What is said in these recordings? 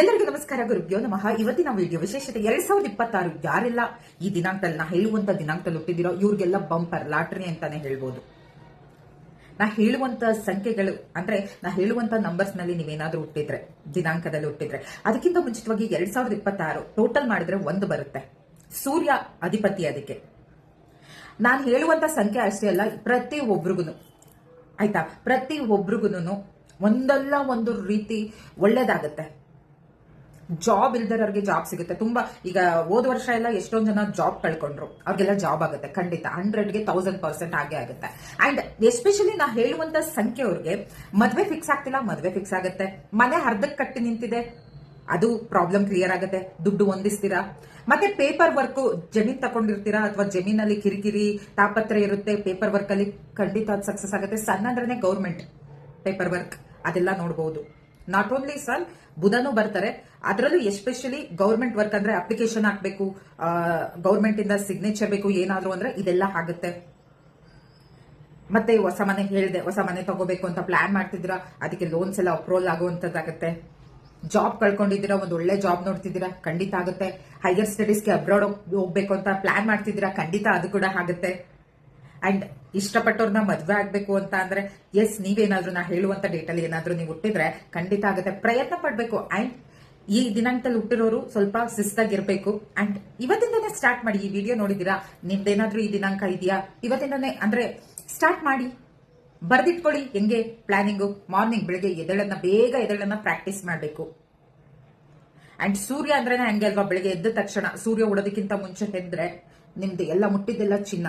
ಎಲ್ಲರಿಗೂ ನಮಸ್ಕಾರ, ಗುರುಭ್ಯೋ ನಮಃ. ಇವತ್ತಿನ ವಿಡಿಯೋ ವಿಶೇಷತೆ ಎರಡ್ ಸಾವಿರದ ಇಪ್ಪತ್ತಾರು, ಯಾರೆಲ್ಲ? ಈ ದಿನಾಂಕದಲ್ಲಿ ನಾ ಹೇಳುವಂತ ದಿನಾಂಕದಲ್ಲಿ ಹುಟ್ಟಿದಿರೋ ಇವ್ರಿಗೆಲ್ಲ ಬಂಪರ್, ಲಾಟ್ರಿ ಅಂತಾನೆ ಹೇಳ್ಬೋದು. ನಾ ಹೇಳುವಂತ ಸಂಖ್ಯೆಗಳು, ಅಂದ್ರೆ ನಾ ಹೇಳುವಂತ ನಂಬರ್ಸ್ನಲ್ಲಿ ನೀವೇನಾದ್ರೂ ಹುಟ್ಟಿದ್ರೆ, ದಿನಾಂಕದಲ್ಲಿ ಹುಟ್ಟಿದ್ರೆ, ಅದಕ್ಕಿಂತ ಮುಂಚಿತವಾಗಿ ಎರಡ್ ಸಾವಿರದ ಇಪ್ಪತ್ತಾರು ಟೋಟಲ್ ಮಾಡಿದ್ರೆ ಒಂದು ಬರುತ್ತೆ. ಸೂರ್ಯ ಅಧಿಪತಿ ಅದಕ್ಕೆ. ನಾನು ಹೇಳುವಂತ ಸಂಖ್ಯೆ ಅಷ್ಟೇ ಅಲ್ಲ, ಪ್ರತಿ ಒಬ್ರಿಗೂ ಆಯ್ತಾ? ಪ್ರತಿ ಒಬ್ರಿಗೂ ಒಂದಲ್ಲ ಒಂದು ರೀತಿ ಒಳ್ಳೇದಾಗತ್ತೆ. ಜಾಬ್ ಇಲ್ದರವ್ರಿಗೆ ಜಾಬ್ ಸಿಗುತ್ತೆ. ತುಂಬಾ, ಈಗ ಹೋದ ವರ್ಷ ಎಲ್ಲ ಎಷ್ಟೊಂದು ಜನ ಜಾಬ್ ಕಳ್ಕೊಂಡ್ರು. ಅವ್ರಿಗೆಲ್ಲ ಜಾಬ್ ಆಗುತ್ತೆ, ಖಂಡಿತ. ಹಂಡ್ರೆಡ್ಗೆ ತೌಸಂಡ್ ಪರ್ಸೆಂಟ್ ಆಗೇ ಆಗುತ್ತೆ. ಅಂಡ್ ಎಸ್ಪೆಷಲಿ ನಾ ಹೇಳುವಂತ ಸಂಖ್ಯೆ ಅವ್ರಿಗೆ, ಮದ್ವೆ ಫಿಕ್ಸ್ ಆಗ್ತಿಲ್ಲ, ಮದ್ವೆ ಫಿಕ್ಸ್ ಆಗುತ್ತೆ. ಮನೆ ಅರ್ಧಕ್ಕೆ ಕಟ್ಟಿ ನಿಂತಿದೆ, ಅದು ಪ್ರಾಬ್ಲಮ್ ಕ್ಲಿಯರ್ ಆಗುತ್ತೆ. ದುಡ್ಡು ಹೊಂದಿಸ್ತೀರಾ? ಮತ್ತೆ ಪೇಪರ್ ವರ್ಕ್ ಜಮೀನ್ ತಕೊಂಡಿರ್ತೀರಾ? ಅಥವಾ ಜಮೀನಲ್ಲಿ ಕಿರಿಕಿರಿ ತಾಪತ್ರ ಇರುತ್ತೆ ಪೇಪರ್ ವರ್ಕ್ ಅಲ್ಲಿ ಖಂಡಿತ ಅದು ಸಕ್ಸಸ್ ಆಗುತ್ತೆ. ಸಣ್ಣ ಅಂದ್ರೆ ಗೌರ್ಮೆಂಟ್ ಪೇಪರ್ ವರ್ಕ್ ಅದೆಲ್ಲ ನೋಡಬಹುದು ನಾಟ್ ಓನ್ಲಿ ಸರ್ ಬುಧನೂ ಬರ್ತಾರೆ. ಅದರಲ್ಲೂ ಎಸ್ಪೆಷಲಿ ಗೌರ್ಮೆಂಟ್ ವರ್ಕ್ ಅಂದ್ರೆ ಅಪ್ಲಿಕೇಶನ್ ಹಾಕ್ಬೇಕು ಗೌರ್ಮೆಂಟ್ ಇಂದ ಸಿಗ್ನೇಚರ್ ಬೇಕು, ಏನಾದ್ರು ಅಂದ್ರೆ ಇದೆಲ್ಲ ಆಗುತ್ತೆ. ಮತ್ತೆ ಹೊಸ ಮನೆ ಹೇಳಿದೆ, ಹೊಸ ಮನೆ ತಗೋಬೇಕು ಅಂತ ಪ್ಲಾನ್ ಮಾಡ್ತಿದ್ರ ಅದಕ್ಕೆ ಲೋನ್ಸ್ ಎಲ್ಲ ಅಪ್ರೂವಲ್ ಆಗುವಂತದ್ದಾಗುತ್ತೆ ಜಾಬ್ ಕಳ್ಕೊಂಡಿದ್ದೀರಾ? ಒಂದು ಒಳ್ಳೆ ಜಾಬ್ ನೋಡ್ತಿದ್ದೀರಾ? ಖಂಡಿತ ಆಗುತ್ತೆ. ಹೈಯರ್ ಸ್ಟಡೀಸ್ಗೆ ಅಬ್ರಾಡ್ ಹೋಗ್ಬೇಕು ಅಂತ ಪ್ಲಾನ್ ಮಾಡ್ತಿದ್ದೀರಾ? ಖಂಡಿತ ಅದು ಕೂಡ ಆಗುತ್ತೆ. ಅಂಡ್ ಇಷ್ಟಪಟ್ಟವ್ರನ್ನ ಮದ್ವೆ ಆಗ್ಬೇಕು ಅಂತ ಅಂದ್ರೆ ಎಸ್ ನೀವೇನಾದ್ರೂ ನಾ ಹೇಳುವಂತ ಡೇಟಲ್ಲಿ ಏನಾದ್ರೂ ನೀವು ಹುಟ್ಟಿದ್ರೆ ಖಂಡಿತ ಆಗುತ್ತೆ. ಪ್ರಯತ್ನ ಪಡ್ಬೇಕು. ಅಂಡ್ ಈ ದಿನಾಂಕದಲ್ಲಿ ಹುಟ್ಟಿರೋರು ಸ್ವಲ್ಪ ಶಿಸ್ತಾಗಿರ್ಬೇಕು. ಅಂಡ್ ಇವತ್ತಿಂದನೇ ಸ್ಟಾರ್ಟ್ ಮಾಡಿ. ಈ ವಿಡಿಯೋ ನೋಡಿದೀರಾ ನಿಮ್ದೇನಾದ್ರೂ ಈ ದಿನಾಂಕ ಇದೆಯಾ? ಇವತ್ತಿಂದನೇ ಅಂದ್ರೆ ಸ್ಟಾರ್ಟ್ ಮಾಡಿ. ಬರ್ದಿಟ್ಕೊಳ್ಳಿ. ಹೆಂಗೆ? ಪ್ಲಾನಿಂಗು ಮಾರ್ನಿಂಗ್ ಬೆಳಿಗ್ಗೆ ಎದಳನ್ನ ಬೇಗ ಎದಳನ್ನ ಪ್ರಾಕ್ಟೀಸ್ ಮಾಡಬೇಕು. ಅಂಡ್ ಸೂರ್ಯ ಅಂದ್ರೆ ಹಂಗೆ ಅಲ್ವಾ? ಬೆಳಿಗ್ಗೆ ಎದ್ದ ತಕ್ಷಣ ಸೂರ್ಯ ಉಡೋದಕ್ಕಿಂತ ಮುಂಚೆ ಎದ್ರೆ ನಿಮ್ದು ಎಲ್ಲ ಮುಟ್ಟಿದ್ದೆಲ್ಲ ಚಿನ್ನ.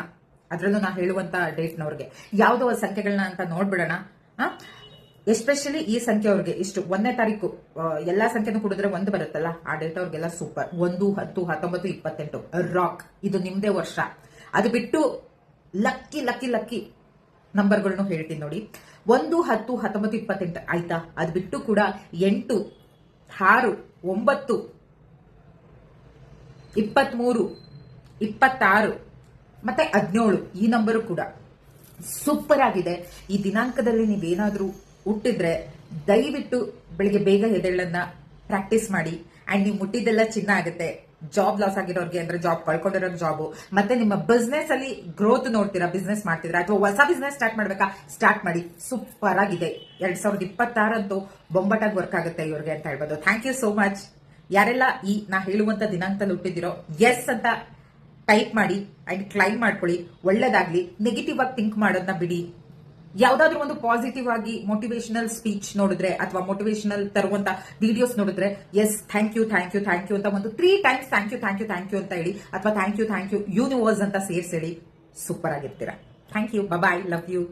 ಅದ್ರಲ್ಲೂ ನಾ ಹೇಳುವಂತ ಡೇಟ್ನವ್ರಿಗೆ ಯಾವುದೋ ಒಂದು ಸಂಖ್ಯೆಗಳನ್ನ ಅಂತ ನೋಡ್ಬಿಡೋಣ. ಎಸ್ಪೆಷಲಿ ಈ ಸಂಖ್ಯೆ ಅವ್ರಿಗೆ. ಇಷ್ಟು ಒಂದನೇ ತಾರೀಕು ಎಲ್ಲಾ ಸಂಖ್ಯೆನೂ ಕುಡಿದ್ರೆ ಒಂದು ಬರುತ್ತಲ್ಲ? ಆ ಡೇಟ್ ಅವ್ರಿಗೆಲ್ಲ ಸೂಪರ್ ಒಂದು, ಹತ್ತು, ಹತ್ತೊಂಬತ್ತು, ಇಪ್ಪತ್ತೆಂಟು. ರಾಕ್ ಇದು ನಿಮ್ದೇ ವರ್ಷ. ಅದು ಬಿಟ್ಟು ಲಕ್ಕಿ ಲಕ್ಕಿ ಲಕ್ಕಿ ನಂಬರ್ಗಳನ್ನು ಹೇಳ್ತೀನಿ ನೋಡಿ. ಒಂದು, ಹತ್ತು, ಹತ್ತೊಂಬತ್ತು, ಇಪ್ಪತ್ತೆಂಟು ಆಯ್ತಾ? ಅದು ಬಿಟ್ಟು ಕೂಡ ಎಂಟು, ಆರು, ಒಂಬತ್ತು, ಇಪ್ಪತ್ಮೂರು, ಇಪ್ಪತ್ತಾರು ಮತ್ತೆ ಹದಿನೇಳು, ಈ ನಂಬರು ಕೂಡ. ಸೂಪರ್ ಆಗಿದೆ. ಈ ದಿನಾಂಕದಲ್ಲಿ ನೀವೇನಾದರೂ ಹುಟ್ಟಿದ್ರೆ ದಯವಿಟ್ಟು ಬೆಳಿಗ್ಗೆ ಬೇಗ ಎದೆಗಳನ್ನ ಪ್ರಾಕ್ಟೀಸ್ ಮಾಡಿ. ಅಂಡ್ ನೀವು ಮುಟ್ಟಿದ್ದೆಲ್ಲ ಚಿನ್ನ ಆಗುತ್ತೆ. ಜಾಬ್ ಲಾಸ್ ಆಗಿರೋರಿಗೆ ಅಂದ್ರೆ ಜಾಬ್ ಕಳ್ಕೊಂಡಿರೋ ಜಾಬ್ ಮತ್ತೆ ನಿಮ್ಮ ಬಿಸ್ನೆಸ್ ಅಲ್ಲಿ ಗ್ರೋತ್ ನೋಡ್ತೀರಾ ಬಿಸ್ನೆಸ್ ಮಾಡ್ತಿದ್ರ ಅಥವಾ ಹೊಸ ಬಿಸ್ನೆಸ್ ಸ್ಟಾರ್ಟ್ ಮಾಡ್ಬೇಕಾ? ಸ್ಟಾರ್ಟ್ ಮಾಡಿ. ಸೂಪರ್ ಆಗಿದೆ. ಎರಡ್ ಸಾವಿರದ ಇಪ್ಪತ್ತಾರಂತೂ ಬೊಂಬಟಾಗಿ ವರ್ಕ್ ಆಗುತ್ತೆ ಇವ್ರಿಗೆ ಅಂತ ಹೇಳ್ಬೋದು. ಥ್ಯಾಂಕ್ ಯು ಸೋ ಮಚ್ ಯಾರೆಲ್ಲ ಈ ನಾ ಹೇಳುವಂತ ದಿನಾಂಕದಲ್ಲಿ ಹುಟ್ಟಿದಿರೋ ಎಸ್ ಅಂತ ಟೈಪ್ ಮಾಡಿ ಅಂಡ್ ಕ್ಲೈಮ್ ಮಾಡ್ಕೊಳ್ಳಿ. ಒಳ್ಳೇದಾಗ್ಲಿ. ನೆಗೆಟಿವ್ ಆಗಿ ಥಿಂಕ್ ಮಾಡೋದನ್ನ ಬಿಡಿ. ಯಾವ್ದಾದ್ರು ಒಂದು ಪಾಸಿಟಿವ್ ಆಗಿ ಮೋಟಿವೇಶನಲ್ ಸ್ಪೀಚ್ ನೋಡಿದ್ರೆ ಅಥವಾ ಮೋಟಿವೇಶನಲ್ ತರುವಂತ ವಿಡಿಯೋಸ್ ನೋಡಿದ್ರೆ yes thank you thank you thank you ಅಂತ ಒಂದು three times thank you thank you thank you ಅಂತ ಹೇಳಿ, ಅಥವಾ thank you thank you universe ಅಂತ ಸೇರ್ಸಿ super ಆಗಿರ್ತೀರಾ. Thank you bye love you